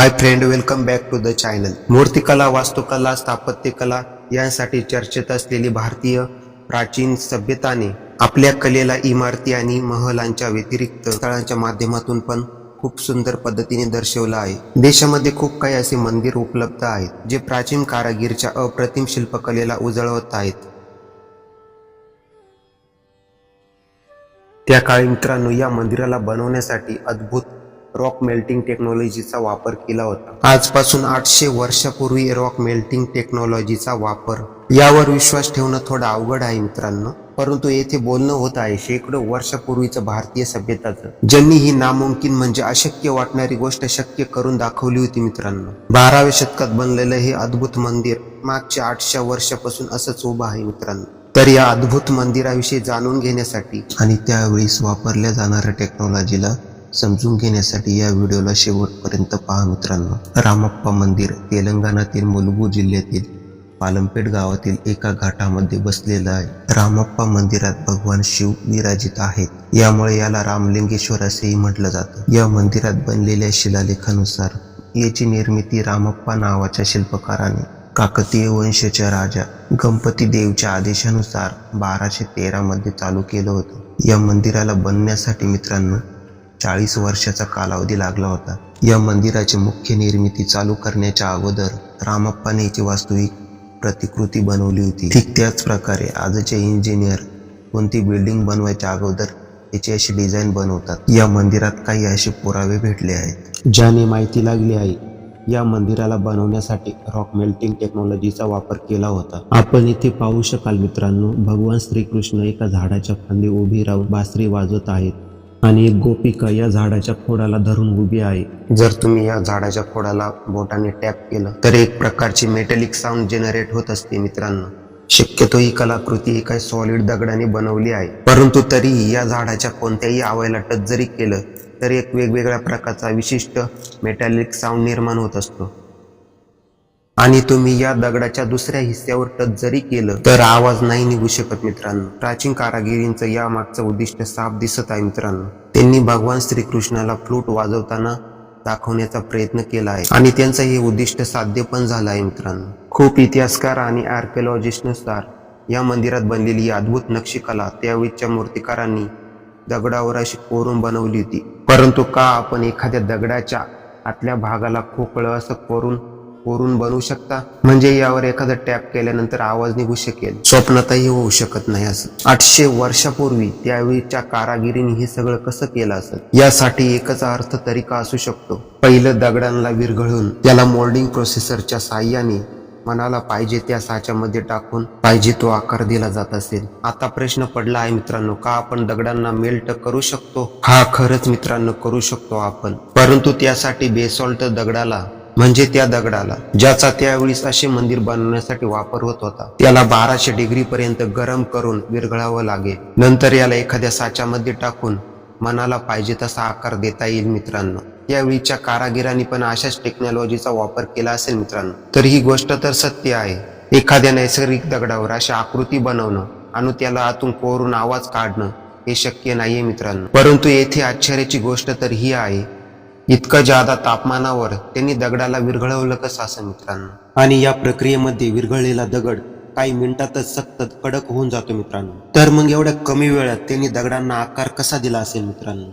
Hi friend welcome back to the channel मूर्तिकला वास्तुकला स्थापत्यकला यांसाठी चर्चेत असलेली भारतीय प्राचीन सभ्यताने आपल्या कलेला इमारती आणि महलांच्या व्यतिरिक्त स्थळांच्या माध्यमातून पण खूप सुंदर पद्धतीने दर्शवलं आहे. देशामध्ये खूप काही असे मंदिर उपलब्ध आहेत जे प्राचीन कारागीरच्या अप्रतिम शिल्पकलेला उजळवत आहेत. त्या काळी मित्रांनो या मंदिराला बनवण्यासाठी अद्भुत रॉक मेल्टिंग टेक्नॉलॉजीचा वापर केला होता. आजपासून आठशे वर्षापूर्वी रॉक मेल्टिंग टेक्नॉलॉजीचा वापर. यावर विश्वास ठेवणं थोडं अवघड आहे मित्रांनो. परंतु येथे बोलणं होत आहे शेकडो वर्षापूर्वीचं भारतीय सभ्यताचं. ज्यांनी ही नामुमकिन म्हणजे अशक्य वाटणारी गोष्ट शक्य करून दाखवली होती मित्रांनो. बाराव्या शतकात बनलेलं हे अद्भुत मंदिर मागच्या आठशे वर्षापासून असंच उभं आहे मित्रांनो. तर या अद्भुत मंदिराविषयी जाणून घेण्यासाठी आणि त्यावेळेस वापरल्या जाणाऱ्या टेक्नॉलॉजीला समजून घेण्यासाठी या व्हिडिओला शेवटपर्यंत पहा मित्रांनो. रामप्पा मंदिर तेलंगणातील मुलुगू जिल्ह्यातील पालमपेट गावातील एका घाटामध्ये बसलेलं आहे. रामप्पा मंदिरात भगवान शिव विराजित आहेत. यामुळे याला रामलिंगेश्वर असेही म्हटलं जातं. या मंदिरात बनलेल्या शिलालेखानुसार याची निर्मिती रामप्पा नावाच्या शिल्पकाराने काकतीय वंशाच्या राजा गणपती देवच्या आदेशानुसार बाराशे तेरा मध्ये चालू केलं होतं. या मंदिराला बनण्यासाठी मित्रांनो चाळीस वर्षाचा कालावधी लागला होता. या मंदिराची मुख्य निर्मिती चालू करण्याच्या अगोदर रामप्पाने याची वास्तविक प्रतिकृती बनवली होती. ठीक त्याच प्रकारे आजचे इंजिनियर कोणती बिल्डिंग बनवायच्या अगोदर याची अशी डिझाईन बनवतात. या मंदिरात काही असे पुरावे भेटले आहेत. ज्याने माहिती लागली आहे या मंदिराला बनवण्यासाठी रॉक मेल्टिंग टेक्नॉलॉजीचा वापर केला होता. आपण इथे पाहू शकाल मित्रांनो भगवान श्रीकृष्ण एका झाडाच्या फांदी उभी राहून बासरी वाजवत आहेत. आणि एक गोपिका या झाडाच्या खोडाला धरून उभी आहे. जर तुम्ही या झाडाच्या खोडाला बोटाने टॅप केलं तर एक प्रकारची मेटलिक साऊंड जनरेट होत असते मित्रांनो. शक्यतो ही कलाकृती एका सॉलिड दगडाने बनवली आहे. परंतु तरीही या झाडाच्या कोणत्याही आवयाला टच जरी केलं तर एक वेगवेगळ्या प्रकारचा विशिष्ट मेटॅलिक साऊंड निर्माण होत असतो. आणि तुम्ही या दगडाच्या दुसऱ्या हिस्स्यावर टच जरी केलं तर आवाज नाही निघू शकत मित्रांनो. प्राचीन कारागिरींचं या मागचं उद्दिष्ट साफ दिसत आहे मित्रांनो. त्यांनी भगवान श्रीकृष्णाला फ्लूट वाजवताना दाखवण्याचा प्रयत्न केला आहे. आणि त्यांचं हे उद्दिष्ट साध्य पण झालं आहे मित्रांनो. खूप इतिहासकार आणि आर्किओलॉजिस्टनुसार या मंदिरात बनलेली ही अद्भुत नक्षीकला त्यावेळच्या मूर्तिकारांनी दगडावर अशी कोरून बनवली होती. परंतु का आपण एखाद्या दगडाच्या आतल्या भागाला खोकळं असं कोरून कोरून बनवू शकता? म्हणजे यावर एखादा टॅप केल्यानंतर आवाज निघू शकेल. स्वप्नातही होऊ शकत नाही असं. आठशे वर्षापूर्वी त्यावेळीच्या कारागिरीने हे सगळं कसं केलं असत यासाठी एकच अर्थ तरीका असू शकतो? पहिलं दगडांना विरघळून त्याला मोल्डिंग प्रोसेसरच्या साह्याने मनाला पाहिजे त्या साच्यामध्ये टाकून पाहिजे तो आकार दिला जात असेल. आता प्रश्न पडला आहे मित्रांनो का आपण दगडांना मेल्ट करू शकतो? हा खरंच मित्रांनो करू शकतो आपण. परंतु त्यासाठी बेसॉल्ट दगडाला म्हणजे त्या दगडाला ज्याचा त्यावेळीस असे मंदिर बनवण्यासाठी वापर होत होता. त्याला बाराशे डिग्री पर्यंत गरम करून विरघळावं लागेल नंतर याला एखाद्या साच्यामध्ये टाकून मनाला पाहिजे तसा आकार देता येईल मित्रांनो. त्यावेळीच्या कारागिरांनी पण अशाच टेक्नॉलॉजीचा वापर केला असेल मित्रांनो. तर ही गोष्ट तर सत्य आहे. एखाद्या नैसर्गिक दगडावर अशा आकृती बनवणं आणि त्याला आतून कोरून आवाज काढणं हे शक्य नाहीये मित्रांनो. परंतु येथे आश्चर्याची गोष्ट तर ही आहे इतकं जादा तापमानावर त्यांनी दगडाला विरघळवलं कसं असं मित्रांनो? आणि या प्रक्रियेमध्ये विरघळलेला दगड काही मिनिटातच सक्त कडक होऊन जातो मित्रांनो. तर मग एवढ्या कमी वेळात त्यांनी दगडांना आकार कसा दिला असेल मित्रांनो?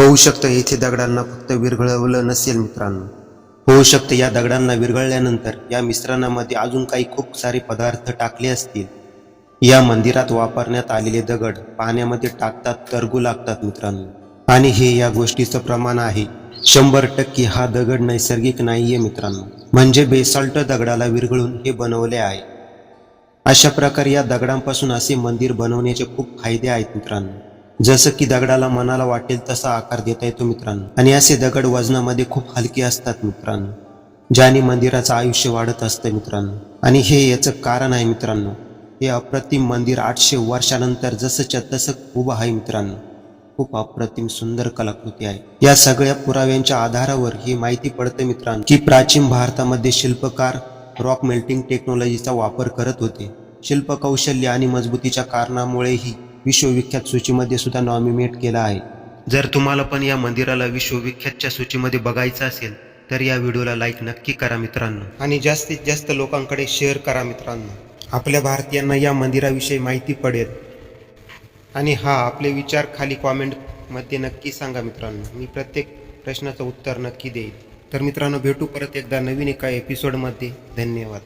होऊ शकतं येथे दगडांना फक्त विरघळवलं नसेल मित्रांनो. होऊ शकतं या दगडांना विरघळल्यानंतर या मिश्रणामध्ये अजून काही खूप सारे पदार्थ टाकले असतील. या मंदिरात वापरण्यात आलेले दगड पाण्यामध्ये टाकतात तरगू लागतात मित्रांनो. आणि हे या गोष्टीचं प्रमाण आहे. शंभर टक्के हा दगड नैसर्गिक नाहीये मित्रांनो. म्हणजे बेसाल्ट दगडाला विरघळून हे बनवले आहे. अशा प्रकारे या दगडांपासून असे मंदिर बनवण्याचे खूप फायदे आहेत मित्रांनो. जसं की दगडाला मनाला वाटेल तसा आकार देता येतो मित्रांनो. आणि असे दगड वजनामध्ये खूप हलके असतात मित्रांनो. ज्याने मंदिराचं आयुष्य वाढत असतं मित्रांनो. आणि हे याचं कारण आहे मित्रांनो. हे अप्रतिम मंदिर आठशे वर्षानंतर जसंच्या तसं उभं आहे मित्रांनो. खूप अप्रतिम सुंदर कलाकृती आहे. या सगळ्या पुराव्यांच्या आधारावर ही माहिती पडते मित्रांनो की प्राचीन भारतामध्ये शिल्पकार रॉक मेल्टिंग टेक्नॉलॉजीचा वापर करत होते. शिल्प कौशल्य आणि मजबूतीच्या कारणामुळेही विश्वविख्यात सूचीमध्ये सुद्धा नॉमिनेट केला आहे. जर तुम्हाला पण या मंदिराला विश्वविख्यातच्या सूचीमध्ये बघायचं असेल तर या व्हिडिओला लाईक नक्की करा मित्रांनो. आणि जास्तीत जास्त लोकांकडे शेअर करा मित्रांनो. आपल्या भारतीयांना या मंदिराविषयी माहिती पडेल. आणि हा आपले विचार खाली कॉमेंटमध्ये नक्की सांगा मित्रांनो. मी प्रत्येक प्रश्नाचं उत्तर नक्की देईल तर मित्रांनो भेटू परत एकदा नवीन एका एपिसोडमध्ये धन्यवाद.